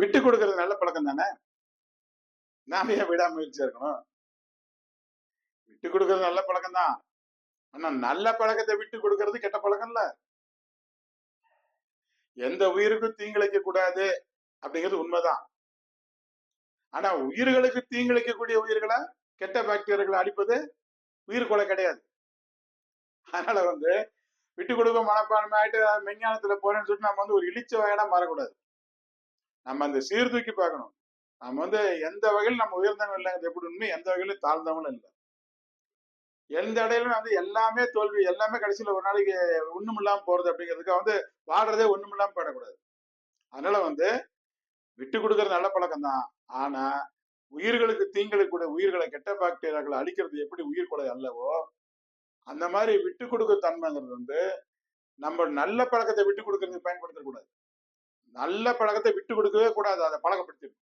விட்டு கொடுக்கறது நல்ல பழக்கம் தானே? நாம ஏன் விடாமுயற்சியா இருக்கணும்? விட்டு கொடுக்கறது நல்ல பழக்கம் தான். ஆனா நல்ல பழக்கத்தை விட்டு கொடுக்கறது கெட்ட பழக்கம் இல்ல. எந்த உயிருக்கும் தீங்கிழைக்க கூடாது அப்படிங்கிறது உண்மைதான். ஆனா உயிர்களுக்கு தீங்கிழைக்கக்கூடிய உயிர்களை கெட்ட பாக்டீரியாக்களை அழிப்பது உயிர் கொலை கிடையாது. அதனால வந்து விட்டு கொடுக்க மனப்பான்மை ஆயிட்டு மெஞ்ஞானத்துல போறேன்னு சொல்லிட்டு நம்ம வந்து ஒரு இழிச்ச வகையான மாறக்கூடாது. நம்ம அந்த சீர்தூக்கி பார்க்கணும். நம்ம வந்து எந்த வகையில் நம்ம உயர்ந்தவங்க இல்லைங்கிறது எப்படி உண்மை? எந்த வகையிலும் தாழ்ந்தவங்களும் இல்லை. எந்த இடையிலும் வந்து எல்லாமே தோல்வி எல்லாமே கடைசியில ஒரு நாளைக்கு ஒண்ணும் இல்லாம போறது அப்படிங்கிறதுக்கு வந்து வாடுறதே ஒண்ணும் இல்லாம போயிடக்கூடாது. அதனால வந்து விட்டு கொடுக்கறது நல்ல பழக்கம் தான் ஆனா உயிர்களுக்கு தீங்களுக்கு உயிர்களை கெட்ட பாக்டீரியாக்களை அழிக்கிறது எப்படி உயிர் கொலை அல்லவோ அந்த மாதிரி விட்டு கொடுக்க தன்மைங்கிறது வந்து நம்ம நல்ல பழக்கத்தை விட்டு கொடுக்கறதுக்கு பயன்படுத்தக்கூடாது நல்ல பழக்கத்தை விட்டு கொடுக்கவே கூடாது. அதை பழக்கப்படுத்திடணும்.